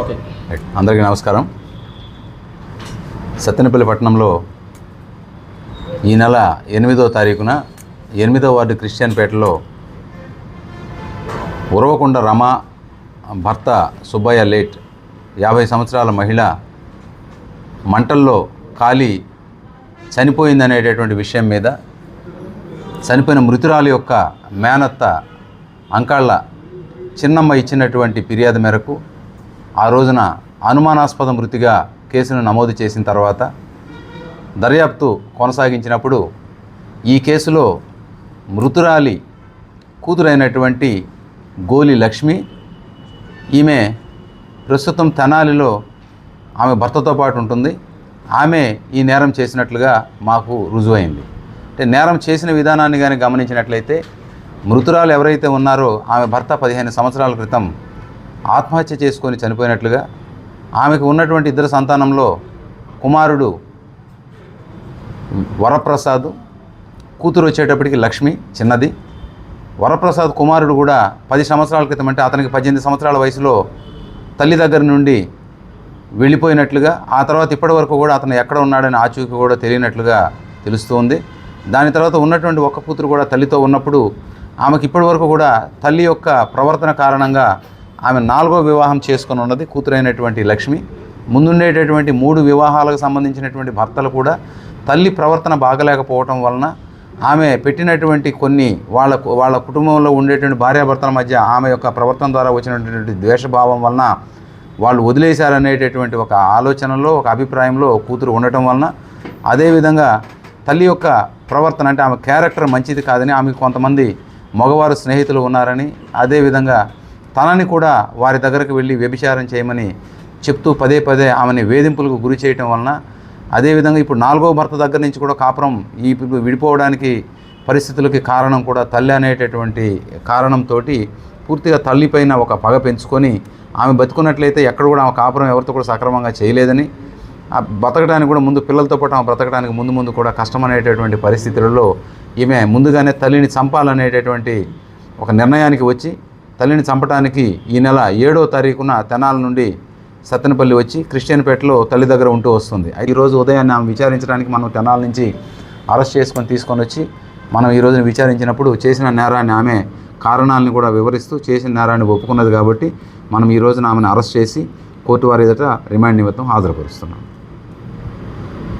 Okay. అందరికీ నమస్కారం. సత్తెనపల్లి పట్టణంలో ఈ నెల ఎనిమిదో తారీఖున ఎనిమిదో వార్డు క్రిస్టియన్పేటలో ఉరవకొండ రమ భర్త సుబ్బయ్య లేట్ యాభై సంవత్సరాల మహిళ మంటల్లో కాలి చనిపోయిందనేటటువంటి విషయం మీద చనిపోయిన మృతురాలి యొక్క మేనత్త అంకాళ్ళ చిన్నమ్మ ఇచ్చినటువంటి ఫిర్యాదు మేరకు ఆ రోజున అనుమానాస్పద మృతిగా కేసును నమోదు చేసిన తర్వాత దర్యాప్తు కొనసాగించినప్పుడు ఈ కేసులో మృతురాలి కూతురైనటువంటి గోలి లక్ష్మి ఈమె ప్రస్తుతం తెనాలిలో ఆమె భర్తతో పాటు ఉంటుంది. ఆమె ఈ నేరం చేసినట్లుగా మాకు రుజువైంది. అంటే నేరం చేసిన విధానాన్ని కానీ గమనించినట్లయితే మృతురాలు ఎవరైతే ఉన్నారో ఆమె భర్త పదిహేను సంవత్సరాల క్రితం ఆత్మహత్య చేసుకొని చనిపోయినట్లుగా ఆమెకు ఉన్నటువంటి ఇద్దరు సంతానంలో కుమారుడు వరప్రసాద్ కూతురు వచ్చేటప్పటికి లక్ష్మి చిన్నది. వరప్రసాద్ కుమారుడు కూడా పది సంవత్సరాల క్రితం అంటే అతనికి పద్దెనిమిది సంవత్సరాల వయసులో తల్లి దగ్గర నుండి వెళ్ళిపోయినట్లుగా ఆ తర్వాత ఇప్పటి వరకు కూడా అతను ఎక్కడ ఉన్నాడని ఆచూకీ కూడా తెలియనట్లుగా తెలుస్తుంది. దాని తర్వాత ఉన్నటువంటి ఒక్క కూతురు కూడా తల్లితో ఉన్నప్పుడు ఆమెకి ఇప్పటి వరకు కూడా తల్లి యొక్క ప్రవర్తన కారణంగా ఆమె నాలుగో వివాహం చేసుకొని ఉన్నది కూతురైనటువంటి లక్ష్మి. ముందుండేటటువంటి మూడు వివాహాలకు సంబంధించినటువంటి భర్తలు కూడా తల్లి ప్రవర్తన బాగలేకపోవటం వలన ఆమె పెట్టినటువంటి కొన్ని వాళ్ళ వాళ్ళ కుటుంబంలో ఉండేటువంటి భార్యాభర్తల మధ్య ఆమె యొక్క ప్రవర్తన ద్వారా వచ్చినటువంటి ద్వేషభావం వలన వాళ్ళు వదిలేశారనేటటువంటి ఒక ఆలోచనలో ఒక అభిప్రాయంలో కూతురు ఉండటం వలన అదేవిధంగా తల్లి యొక్క ప్రవర్తన అంటే ఆమె క్యారెక్టర్ మంచిది కాదని ఆమెకు కొంతమంది మగవారు స్నేహితులు ఉన్నారని అదేవిధంగా తనని కూడా వారి దగ్గరకు వెళ్ళి వ్యభిచారం చేయమని చెప్తూ పదే పదే ఆమెని వేధింపులకు గురి చేయటం వలన అదేవిధంగా ఇప్పుడు నాలుగో భర్త దగ్గర నుంచి కూడా కాపురం ఈ విడిపోవడానికి పరిస్థితులకి కారణం కూడా తల్లి అనేటటువంటి కారణంతో పూర్తిగా తల్లిపైన ఒక పగ పెంచుకొని ఆమె బతుకున్నట్లయితే ఎక్కడ కూడా ఆమె కాపురం ఎవరితో కూడా సక్రమంగా చేయలేదని ఆ బతకడానికి కూడా ముందు పిల్లలతో పాటు ఆమె బ్రతకడానికి ముందు ముందు కూడా కష్టమనేటటువంటి పరిస్థితులలో ఈమె ముందుగానే తల్లిని చంపాలనేటటువంటి ఒక నిర్ణయానికి వచ్చి తల్లిని చంపడానికి ఈ నెల ఏడో తారీఖున తెనాల నుండి సత్తెనపల్లి వచ్చి క్రిస్టియన్పేటలో తల్లి దగ్గర ఉంటూ వస్తుంది. ఈ రోజు ఉదయాన్నే ఆమె విచారించడానికి మనం తెనాల నుంచి అరెస్ట్ చేసుకొని తీసుకొని వచ్చి మనం ఈ రోజున విచారించినప్పుడు చేసిన నేరాన్ని ఆమె కారణాలను కూడా వివరిస్తూ చేసిన నేరాన్ని ఒప్పుకున్నది కాబట్టి మనం ఈ రోజున ఆమెను అరెస్ట్ చేసి కోర్టు వారి ఎదుట రిమాండ్ నిమిత్తం హాజరుపరుస్తున్నాం.